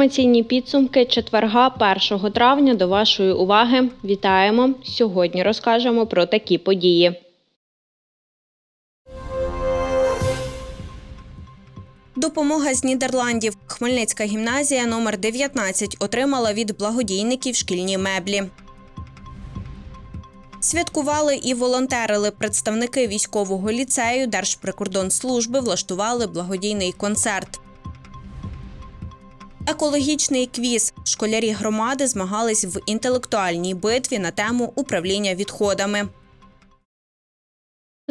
Інформаційні підсумки четверга 1 травня до вашої уваги. Вітаємо! Сьогодні розкажемо про такі події. Допомога з Нідерландів. Хмельницька гімназія номер 19 отримала від благодійників шкільні меблі. Святкували і волонтерили. Представники військового ліцею Держприкордонслужби влаштували благодійний концерт. Екологічний квіз. Школярі громади змагались в інтелектуальній битві на тему управління відходами.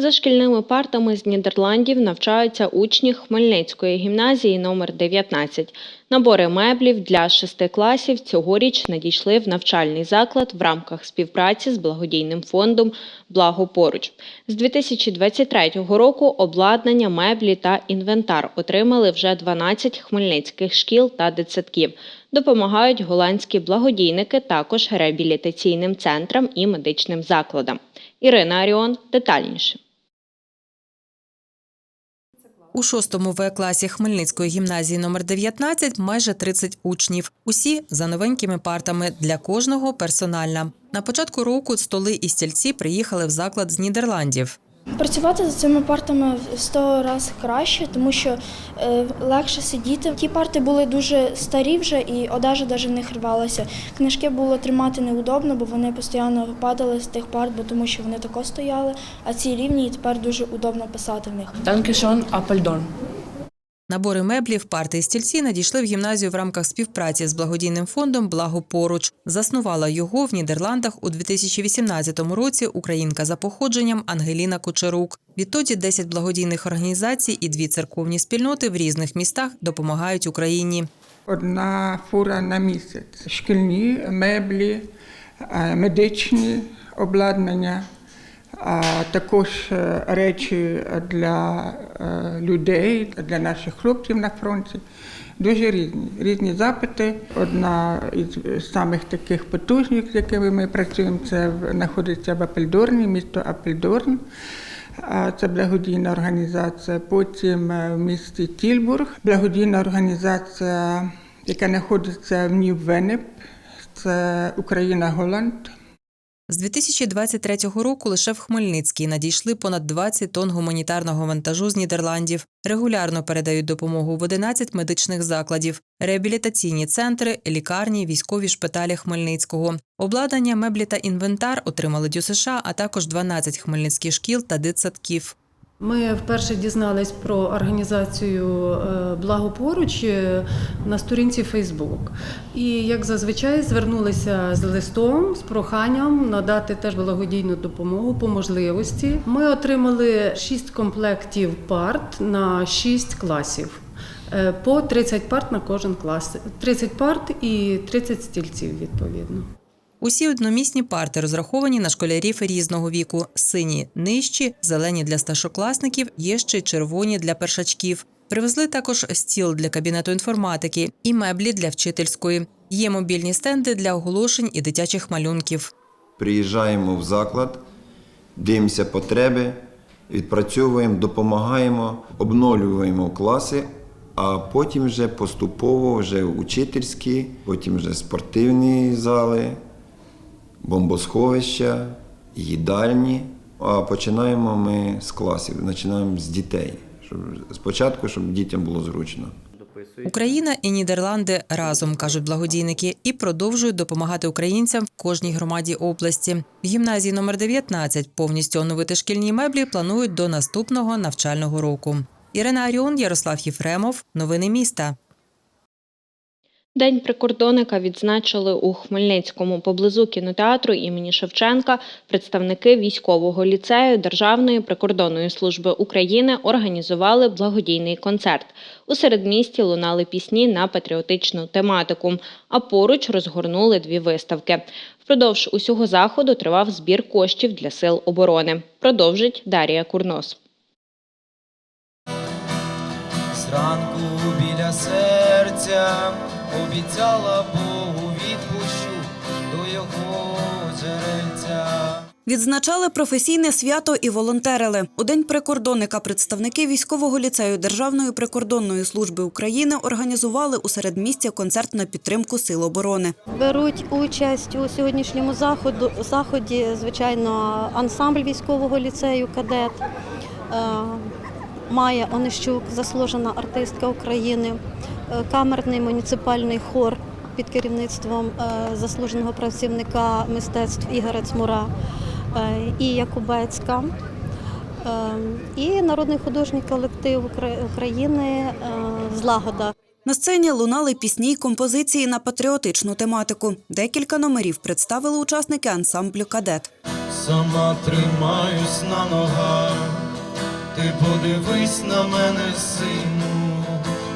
За шкільними партами з Нідерландів навчаються учні Хмельницької гімназії номер 19. Набори меблів для шести класів цьогоріч надійшли в навчальний заклад в рамках співпраці з благодійним фондом Благо поруч. З 2023 року обладнання, меблі та інвентар отримали вже 12 хмельницьких шкіл та дитсадків. Допомагають голландські благодійники також реабілітаційним центрам і медичним закладам. Ірина Аріон детальніше. У шостому В класі Хмельницької гімназії номер 19 майже 30 учнів. Усі за новенькими партами для кожного персональна. На початку року столи і стільці приїхали в заклад з Нідерландів. Працювати за цими партами в 100 разів краще, тому що е, легше сидіти. Ті парти були дуже старі вже і одежа навіть в них. Книжки було тримати неудобно, бо вони постійно падали з тих парт, бо тому що вони тако стояли, а ці рівні і тепер дуже удобно писати в них. Dankeschön, Apeldoorn. Набори меблів, парти і стільці надійшли в гімназію в рамках співпраці з благодійним фондом Благо поруч. Заснувала його в Нідерландах у 2018 році українка за походженням Ангеліна Кучерук. Відтоді 10 благодійних організацій і дві церковні спільноти в різних містах допомагають Україні. Одна фура на місяць. Шкільні меблі, е, медичні обладнання, також е, речі для е, людей, для наших хлопців на фронті. Дуже різні. Різні запити. Одна із самих таких потужних, з якими ми працюємо, це знаходиться в Апельдорні, місто Апельдорн. Це благодійна організація. Потім е, в місті Тільбург, благодійна організація, яка знаходиться в Нів-Венеп, це Україна Голланд. З 2023 року лише в Хмельницький надійшли понад 20 тонн гуманітарного вантажу з Нідерландів. Регулярно передають допомогу в 11 медичних закладів, реабілітаційні центри, лікарні, військові шпиталі Хмельницького. Обладнання, меблі та інвентар отримали ДЮСШ, а також 12 хмельницьких шкіл та дитсадків. Ми вперше дізнались про організацію е, Благо поруч е, на сторінці Фейсбук. І як зазвичай звернулися з листом з проханням надати теж благодійну допомогу по можливості. Ми отримали 6 комплектів парт на 6 класів. Е, По 30 парт на кожен клас. 30 парт і 30 стільців відповідно. Усі одномісні парти розраховані на школярів різного віку: сині нижчі, зелені для старшокласників, є ще червоні для першачків. Привезли також стіл для кабінету інформатики і меблі для вчительської. Є мобільні стенди для оголошень і дитячих малюнків. Приїжджаємо в заклад, дивимося потреби, відпрацьовуємо, допомагаємо, обновлюємо класи, а потім вже поступово вже учительські, потім вже спортивні зали, бомбосховища, їдальні. А починаємо ми з класів, починаємо з дітей. Щоб спочатку, щоб дітям було зручно. Україна і Нідерланди разом кажуть благодійники і продовжують допомагати українцям в кожній громаді області. В гімназії номер 19 повністю оновити шкільні меблі планують до наступного навчального року. Ірина Аріон, Ярослав Єфремов. Новини міста. День прикордонника відзначили у Хмельницькому поблизу кінотеатру імені Шевченка. Представники військового ліцею Державної прикордонної служби України організували благодійний концерт. У середмісті лунали пісні на патріотичну тематику, а поруч розгорнули дві виставки. Впродовж усього заходу тривав збір коштів для сил оборони. Продовжить Дарія Курнос. Зранку біля серця обіцяла Богу відпущу до його джерельця. Відзначали професійне свято і волонтерили. У день прикордонника представники військового ліцею Державної прикордонної служби України організували у середмісті концерт на підтримку сил оборони. Беруть участь у сьогоднішньому заходу, заході, звичайно, ансамбль військового ліцею кадет. Е, Майя Онищук, заслужена артистка України, камерний муніципальний хор під керівництвом е, заслуженого працівника мистецтв Ігоря Цмура е, і Якубецька. Е, І народний художній колектив Укра- України е, Злагода. На сцені лунали пісні й композиції на патріотичну тематику. Декілька номерів представили учасники ансамблю кадет. Сама тримаюсь на ногах, ти подивись на мене, сину,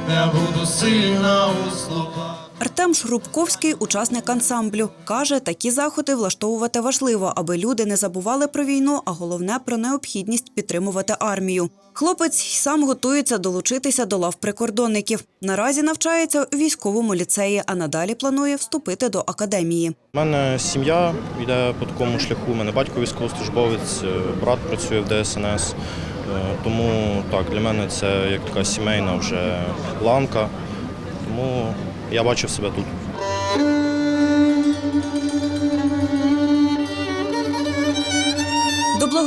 я буду сильна у словах. Артем Шрубковський, учасник ансамблю, каже, такі заходи влаштовувати важливо, аби люди не забували про війну, а головне про необхідність підтримувати армію. Хлопець сам готується долучитися до лав прикордонників. Наразі навчається у військовому ліцеї, а надалі планує вступити до академії. У мене сім'я йде по такому шляху. У мене батько військовослужбовець, е, брат працює в ДСНС. Е, Тому так, для мене це як така сімейна вже ланка. Тому я бачив себе тут.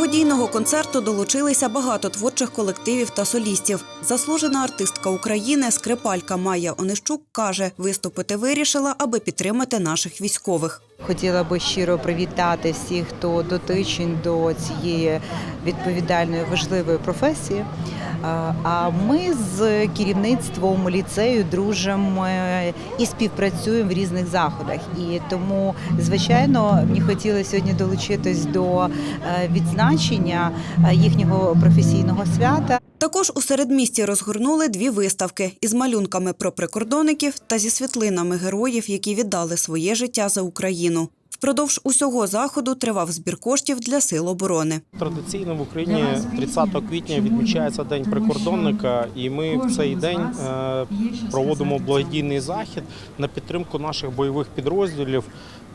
Благодійного концерту долучилися багато творчих колективів та солістів. Заслужена артистка України, скрипалька Майя Онищук каже, виступити вирішила, аби підтримати наших військових. Хотіла би щиро привітати всіх, хто дотичен до цієї відповідальної важливої професії. А- А ми з керівництвом ліцею дружимо е, і співпрацюємо в різних заходах. І тому, звичайно, мені хотілося сьогодні долучитись до е, відзначення е, їхнього професійного свята. Також у середмісті розгорнули дві виставки із малюнками про прикордонників та зі світлинами героїв, які віддали своє життя за Україну. Впродовж усього заходу тривав збір коштів для сил оборони. Традиційно в Україні 30 квітня відмічається День прикордонника, і ми в цей день е, проводимо благодійний захід на підтримку наших бойових підрозділів.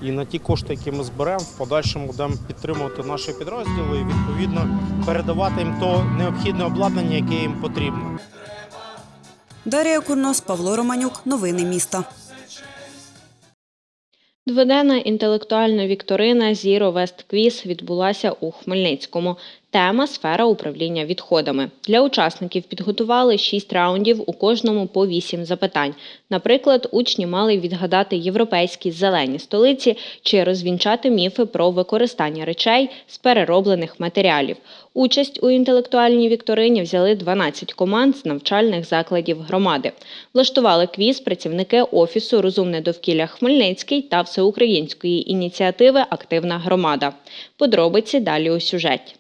І на ті кошти, які ми зберемо, в подальшому будемо підтримувати наші підрозділи і відповідно передавати їм то необхідне обладнання, яке їм потрібно. Дарія Курнос, Павло Романюк. Новини міста. Дводенна інтелектуальна вікторина Zero West Quiz відбулася у Хмельницькому. Тема сфера управління відходами. Для учасників підготували шість раундів, у кожному по вісім запитань. Наприклад, учні мали відгадати європейські зелені столиці чи розвінчати міфи про використання речей з перероблених матеріалів. Участь у інтелектуальній вікторині взяли 12 команд з навчальних закладів громади. Влаштували квіз працівники офісу Розумне довкілля Хмельницький та всеукраїнської ініціативи Активна громада. Подробиці далі у сюжеті.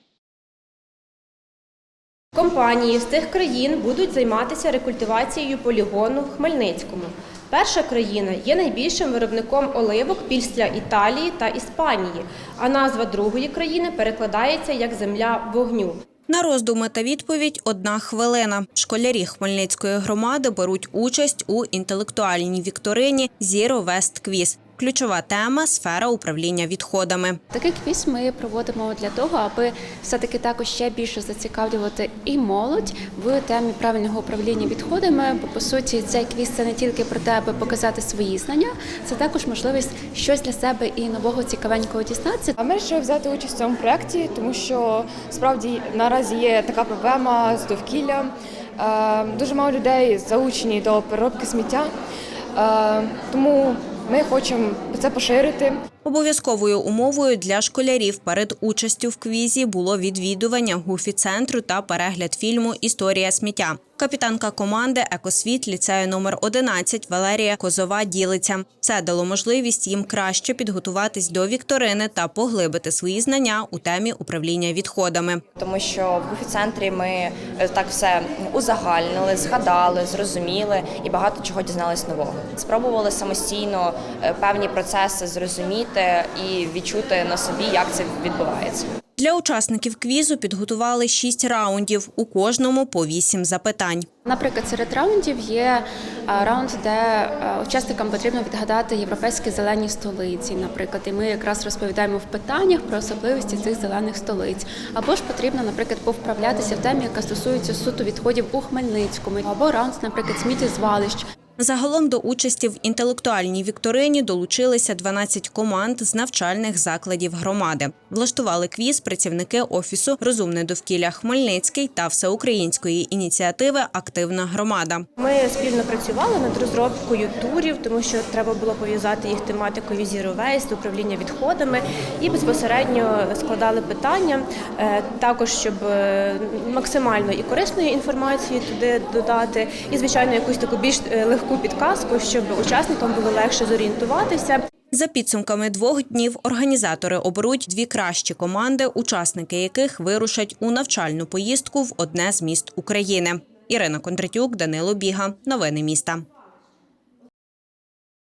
Компанії з тих країн будуть займатися рекультивацією полігону в Хмельницькому. Перша країна є найбільшим виробником оливок після Італії та Іспанії, а назва другої країни перекладається як земля вогню. На роздуми та відповідь одна хвилина. Школярі Хмельницької громади беруть участь у інтелектуальній вікторині Zero West Quiz. Ключова тема сфера управління відходами. Такий квіз ми проводимо для того, аби все-таки також ще більше зацікавлювати і молодь в темі правильного управління відходами. Бо по суті, цей квіз це не тільки про те, аби показати свої знання, це також можливість щось для себе і нового цікавенького дізнатися. А ми вирішили взяти участь в цьому проєкті, тому що справді наразі є така проблема з довкіллям. Е, Дуже мало людей залучені до переробки сміття, Е, тому ми хочемо це поширити. Обов'язковою умовою для школярів перед участю в квізі було відвідування гуфі-центру та перегляд фільму Історія сміття. Капітанка команди Екосвіт ліцею номер 11 Валерія Козова ділиться. Це дало можливість їм краще підготуватись до вікторини та поглибити свої знання у темі управління відходами. Тому що в гуфі-центрі ми е, так все узагальнили, згадали, зрозуміли і багато чого дізнались нового. Спробували самостійно е, певні процеси зрозуміти і відчути на собі, як це відбувається. Для учасників квізу підготували шість раундів, у кожному по вісім запитань. Наприклад, серед раундів є е, раунд, де е, учасникам потрібно відгадати європейські зелені столиці. Наприклад, і ми якраз розповідаємо в питаннях про особливості цих зелених столиць. Або ж потрібно, наприклад, повправлятися в темі, яка стосується суто відходів у Хмельницькому, або раунд, наприклад, сміттєзвалищ. Загалом до участі в інтелектуальній вікторині долучилися 12 команд з навчальних закладів громади. Влаштували квіз працівники офісу Розумне довкілля Хмельницький та всеукраїнської ініціативи Активна громада. Ми спільно працювали над розробкою турів, тому що треба було пов'язати їх тематикою Zero Waste, управління відходами, і безпосередньо складали питання е, також, щоб е, максимально і корисної інформації туди додати, і звичайно якусь таку більш е, легку підказку, щоб учасникам було легше зорієнтуватися. За підсумками двох днів організатори оберуть дві кращі команди, учасники яких вирушать у навчальну поїздку в одне з міст України. Ірина Кондратюк, Данило Біга. Новини міста.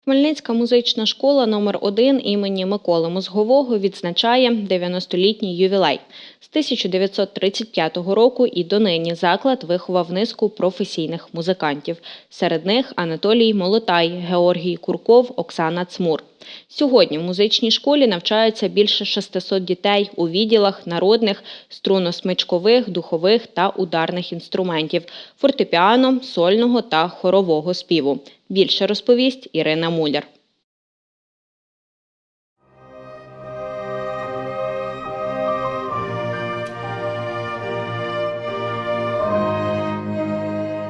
Хмельницька музична школа номер 1 імені Миколи Мозгового відзначає 90-літній ювілей. З 1935 року і донині заклад виховав низку професійних музикантів. Серед них Анатолій Молотай, Георгій Курков, Оксана Цмур. Сьогодні в музичній школі навчаються більше 600 дітей у відділах народних, струнно-смичкових, духових та ударних інструментів, фортепіано, сольного та хорового співу. Більше розповість Ірина Муляр.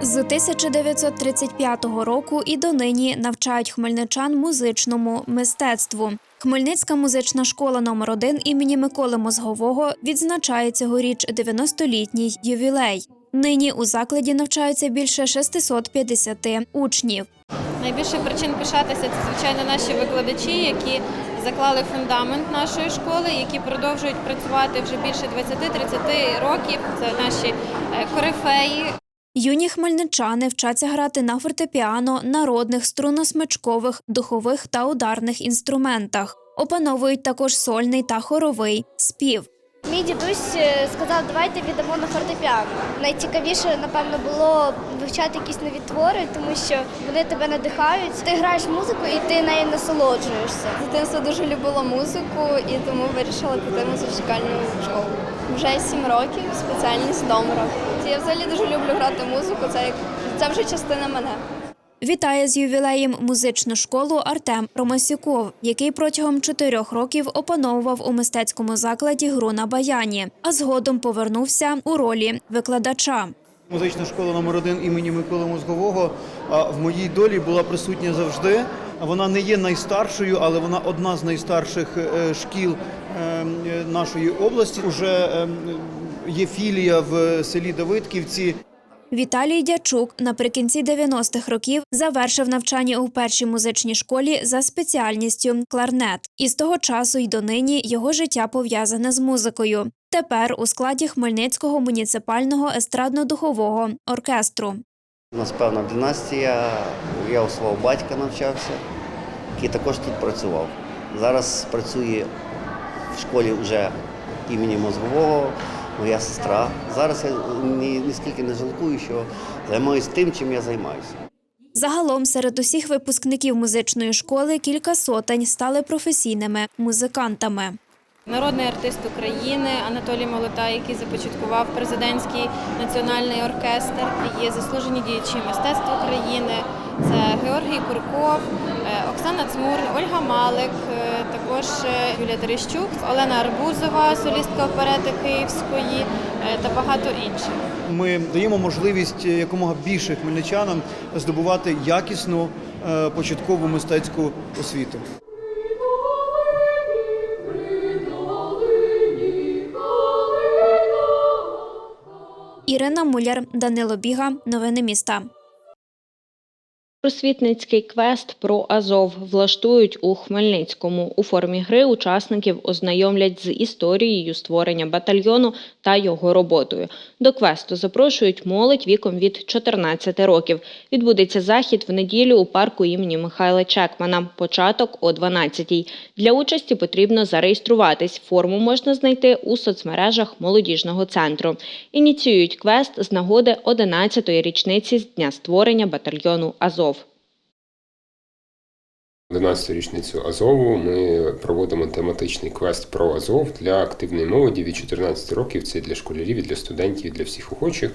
З 1935 року і донині навчають хмельничан музичному мистецтву. Хмельницька музична школа номер 1 імені Миколи Мозгового відзначає цьогоріч 90-літній ювілей. Нині у закладі навчаються більше 650 учнів. Найбільше причин пишатися це, звичайно, наші викладачі, які заклали фундамент нашої школи, які продовжують працювати вже більше 20-30 років. Це наші е, корифеї. Юні хмельничани вчаться грати на фортепіано, народних, струнно-смичкових, духових та ударних інструментах. Опановують також сольний та хоровий спів. Мій дідусь е, сказав, давайте віддамо на фортепіано. Найцікавіше, напевно, було вивчати якісь нові твори, тому що вони тебе надихають. Ти граєш музику і ти нею насолоджуєшся. З дитинства дуже любила музику і тому вирішила піти в музичальну школу. Вже сім років, спеціальність домра. Я взагалі дуже люблю грати музику. Це як це вже частина мене. Вітає з ювілеєм музичну школу Артем Ромасюков, який протягом чотирьох років опановував у мистецькому закладі гру на баяні, а згодом повернувся у ролі викладача. Музична школа номер 1 імені Миколи Мозгового в моїй долі була присутня завжди. Вона не є найстаршою, але вона одна з найстарших е, шкіл нашої області. Уже е, є філія в селі Давидківці. Віталій Дячук наприкінці 90-х років завершив навчання у першій музичній школі за спеціальністю кларнет. І з того часу й донині його життя пов'язане з музикою. Тепер у складі Хмельницького муніципального естрадно-духового оркестру. У нас певна династія. Я у свого батька навчався, який також тут працював. Зараз працює в школі вже імені Мозгового, моя сестра. Зараз я ні, ніскільки не жалкую, що займаюся тим, чим я займаюся. Загалом серед усіх випускників музичної школи кілька сотень стали професійними музикантами. Народний артист України Анатолій Молотай, який започаткував президентський національний оркестр. Є заслужені діячі мистецтва України. Це Георгій Курков, е, Оксана Цмур, Ольга Малик, е, також е, Юлія Терещук, Олена Арбузова, солістка оперети Київської та багато інших. Ми даємо можливість якомога більше хмельничанам здобувати якісну початкову мистецьку освіту. Ірина Муляр, Данило Біга. Новини міста. Просвітницький квест про Азов влаштують у Хмельницькому. У формі гри учасників ознайомлять з історією створення батальйону та його роботою. До квесту запрошують молодь віком від 14 років. Відбудеться захід в неділю у парку імені Михайла Чекмана. Початок о 12-й. Для участі потрібно зареєструватись. Форму можна знайти у соцмережах молодіжного центру. Ініціюють квест з нагоди 11-ї річниці з дня створення батальйону Азов. 11 річницю Азову ми проводимо тематичний квест про Азов для активної молоді від 14 років. Це для школярів, для студентів, для всіх охочих.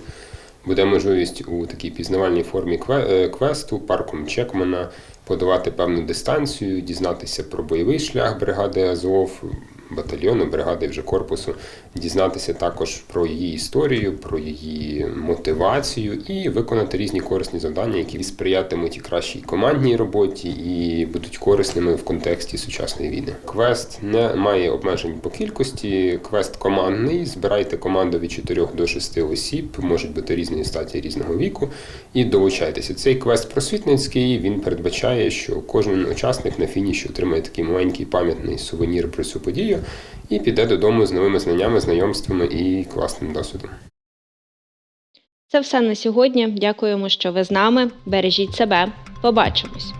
Буде можливість у такій пізнавальній формі е, квесту парком Чекмана подавати певну дистанцію, дізнатися про бойовий шлях бригади Азов, батальйону, бригади вже корпусу, дізнатися також про її історію, про її мотивацію і виконати різні корисні завдання, які сприятимуть і кращій командній роботі, і будуть корисними в контексті сучасної війни. Квест не має обмежень по кількості. Квест командний. Збирайте команду від 4 до 6 осіб, можуть бути різної статі, різного віку. І долучайтеся. Цей квест просвітницький. Він передбачає, що кожен учасник на фініші отримає такий маленький пам'ятний сувенір про цю подію і піде додому з новими знаннями, знайомствами і класним досвідом. Це все на сьогодні. Дякуємо, що ви з нами. Бережіть себе. Побачимось.